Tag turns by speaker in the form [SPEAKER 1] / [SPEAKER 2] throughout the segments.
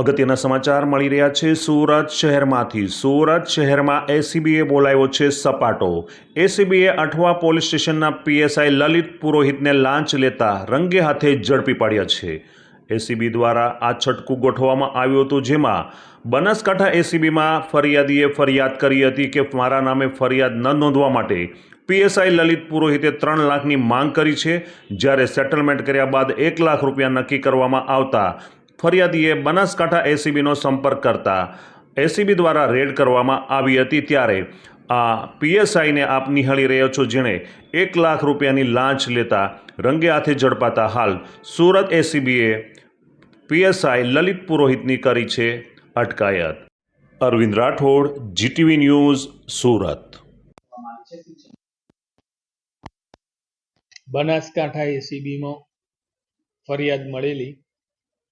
[SPEAKER 1] અગત્યના સમાચાર મળી રહ્યા છે સુરત શહેરમાંથી. સુરત શહેરમાં એસીબીએ બોલાવ્યો છે સપાટો. એસીબીએ અઠવા પોલીસ સ્ટેશનના પીએસઆઈ લલિત પુરોહિતને લાંચ લેતા રંગે હાથે ઝડપી પાડ્યા છે. એસીબી દ્વારા આ છટકું ગોઠવવામાં આવ્યું હતું જેમાં બનાસકાંઠા એસીબીમાં ફરિયાદીએ ફરિયાદ કરી હતી કે મારા નામે ફરિયાદ ન નોંધવા માટે પીએસઆઈ લલિત પુરોહિતે ત્રણ લાખની માંગ કરી છે. જ્યારે સેટલમેન્ટ કર્યા બાદ એક લાખ રૂપિયા નક્કી કરવામાં આવતા ફરિયાદીએ બનાસકાંઠા એસીબીનો સંપર્ક કરતા એસીબી દ્વારા રેડ કરવામાં આવી હતી ત્યારે આ પીએસઆઈને આપ નિહાળી રહ્યો છો જેણે એક લાખ રૂપિયાની લાંચ લેતા રંગે હાથે ઝડપાતા હાલ સુરત એસીબીએ પીએસઆઈ લલિત પુરોહિતની કરી છે અટકાયત. Arvind Rathod, GTV news, Surat.
[SPEAKER 2] Banaskantha એસીબીમાં ફરિયાદ મળેલી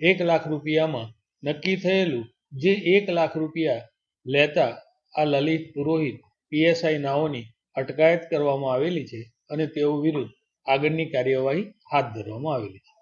[SPEAKER 2] એક લાખ રૂપિયામાં નક્કી થયેલું જે એક લાખ રૂપિયા લેતા આ લલિત પુરોહિત પીએસઆઈ નાઓની અટકાયત કરવામાં આવેલી છે અને તેઓ વિરુદ્ધ આગળની કાર્યવાહી હાથ ધરવામાં આવેલી છે.